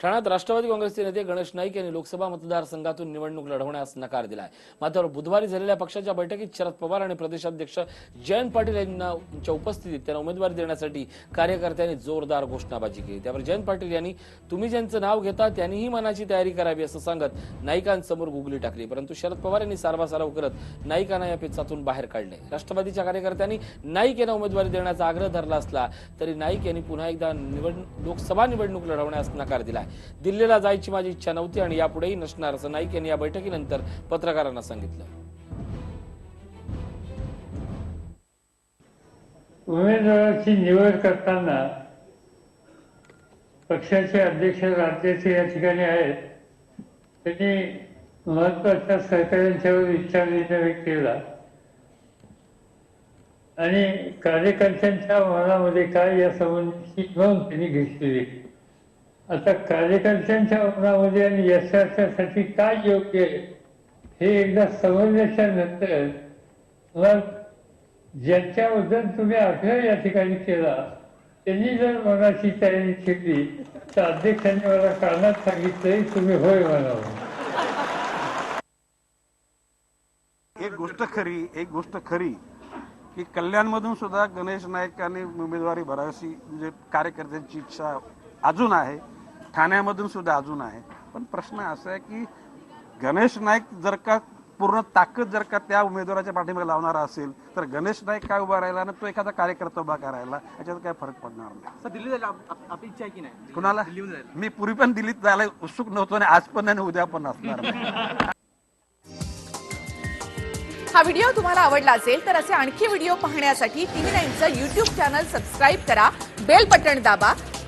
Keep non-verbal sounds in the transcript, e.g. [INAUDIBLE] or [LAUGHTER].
ठाण्यात राष्ट्रवादी काँग्रेसचे नेते गणेश नाईक यांनी लोकसभा मतदारसंघातून निवडणूक लढवण्यास नकार दिलाय. मात्र बुधवारी झालेल्या पक्षाच्या बैठकीत शरद पवार आणि प्रदेशाध्यक्ष जयंत पाटील यांच्या उपस्थितीत त्यांना उमेदवारी देण्यासाठी कार्यकर्त्यांनी जोरदार घोषणाबाजी केली. त्यावर जयंत पाटील यांनी तुम्ही ज्यांचं नाव घेता त्यांनीही मनाची तयारी करावी असं सांगत नाईकांसमोर गुगली टाकली. परंतु शरद पवार यांनी सारवासारव करत नाईकांना या पेचातून बाहेर काढले. राष्ट्रवादीच्या कार्यकर्त्यांनी नाईक यांना उमेदवारी देण्याचा आग्रह धरला असला तरी नाईक यांनी पुन्हा एकदा निवडणूक लोकसभा निवडणूक लढवण्यास नकार दिला आहे दिल्लीला जायची माझी इच्छा नव्हती आणि यापुढेही नसणार असं नाईक यांनी या बैठकीनंतर पत्रकारांना सांगितलं. उमेदवाराची निवड करताना पक्षाचे अध्यक्ष राज्याचे या ठिकाणी आहेत. त्यांनी महत्त्वाच्या सहकार्यांच्यावर विचार विनिमय केला. आणि कार्यकर्त्यांच्या मनामध्ये काय या संबंधीची नोंद त्यांनी घेतलेली आता कार्यकर्त्यांच्या मनामध्ये आणि यशासाठी काय योग्य आहे हे एकदा समजल्याच्या नंतर मग ज्यांच्याबद्दल तुम्ही आग्रह या ठिकाणी केला त्यांनी जर मनाची तयारी केली तर अध्यक्षांनी मला कानात सांगितलंय तुम्ही होय म्हणावं एक गोष्ट खरी एक गोष्ट खरी की कल्याणमधून सुद्धा गणेश नाईकांनी उमेदवारी भरावीशी म्हणजे कार्यकर्त्यांची इच्छा अजून आहे. ठाण्यामधून सुद्धा अजून आहे. पण प्रश्न असा आहे की गणेश नाईक जर का पूर्ण ताकद जर का त्या उमेदवाराच्या पाठीमागे लावणारा असेल तर गणेश नाईक काय उभा राहिला आणि तो एखादा कार्यकर्ता उभा करायला याच्यात काय फरक पडणार नाही. सर दिल्ली जायला आपली इच्छा आहे की नाही? कुणाला? मी पूर्वी पण दिल्लीत जायला उत्सुक नव्हतो आणि आज पण आणि उद्या पण असणार नाही. [LAUGHS] हा व्हिडिओ तुम्हाला आवडला असेल तर असे आणखी व्हिडिओ पाहण्यासाठी टीव्ही नाईनचं युट्यूब चॅनल सबस्क्राईब करा बेल बटण दाबा